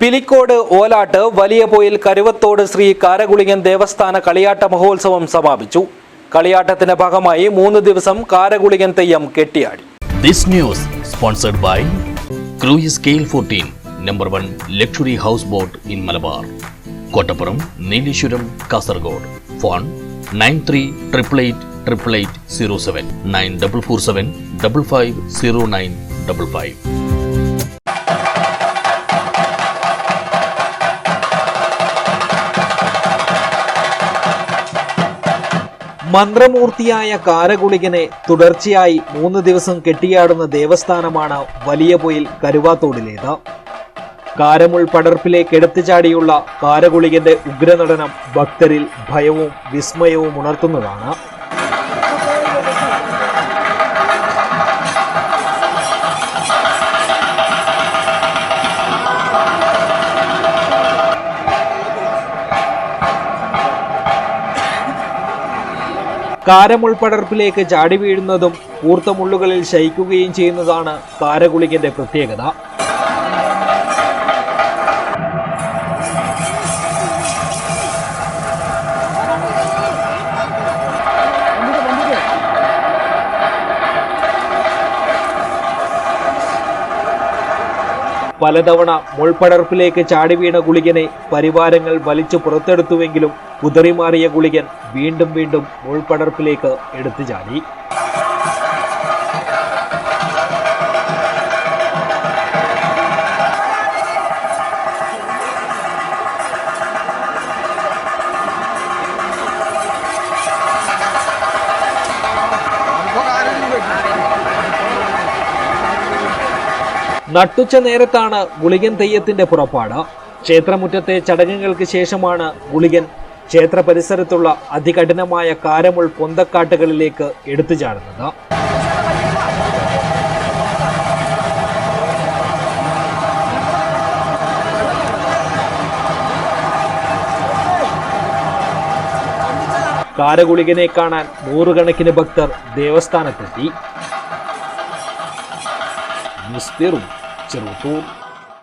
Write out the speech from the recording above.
പിലിക്കോട് ഓലാട്ട് വലിയപോയിൽ കരുവത്തോട് ശ്രീ കാരകുളിങ്ങൻ ദേവസ്ഥാന കളിയാട്ട മഹോത്സവം സമാപിച്ചു കളിയാട്ടത്തിന്റെ ഭാഗമായി മൂന്ന് ദിവസം Karakulingan theyyam കെട്ടിയാടി This news sponsored by Cruise Scale 14, number one luxury houseboat in Malabar. Kottapuram, Neelishwaram, Kasargod. Phone 93888807 9447 550955. മന്ത്രമൂർത്തിയായ കാരകുളികനെ തുടർച്ചയായി മൂന്ന് ദിവസം കെട്ടിയാടുന്ന ദേവസ്ഥാനമാണ് വലിയ പൊയിൽ കരുവാത്തോടിലേത്. കാരമുൾ പടർപ്പിലെ എടുത്തുചാടിയുള്ള കാരകുളികന്റെ ഉഗ്രനടനം ഭക്തരിൽ ഭയവും വിസ്മയവും ഉണർത്തുന്നതാണ്. കാരമുൾപ്പടർപ്പിലേക്ക് ചാടി വീഴുന്നതും കൂർത്ത മുള്ളുകളിൽ ശയിക്കുകയും ചെയ്യുന്നതാണ് കാരകുളികന്റെ പ്രത്യേകത. പലതവണ മുൾപടർപ്പിലേക്ക് ചാടി വീണ ഗുളികനെ പരിവാരങ്ങൾ വലിച്ചു പുറത്തെടുത്തുവെങ്കിലും കുതറിമാറിയ ഗുളികൻ വീണ്ടും വീണ്ടും മുൾപടർപ്പിലേക്ക് എടുത്തു ചാടി. നട്ടുച്ച നേരത്താണ് ഗുളികൻ തെയ്യത്തിന്റെ പുറപ്പാട്. ക്ഷേത്രമുറ്റത്തെ ചടങ്ങുകൾക്ക് ശേഷമാണ് ഗുളികൻ ക്ഷേത്ര പരിസരത്തുള്ള അതികഠിനമായ കാരമുൾ പൊന്തക്കാട്ടുകളിലേക്ക് എടുത്തു ചാടുന്നത്. കാരഗുളികനെ കാണാൻ നൂറുകണക്കിന് ഭക്തർ ദേവസ്ഥാനത്തെത്തി. News Trận.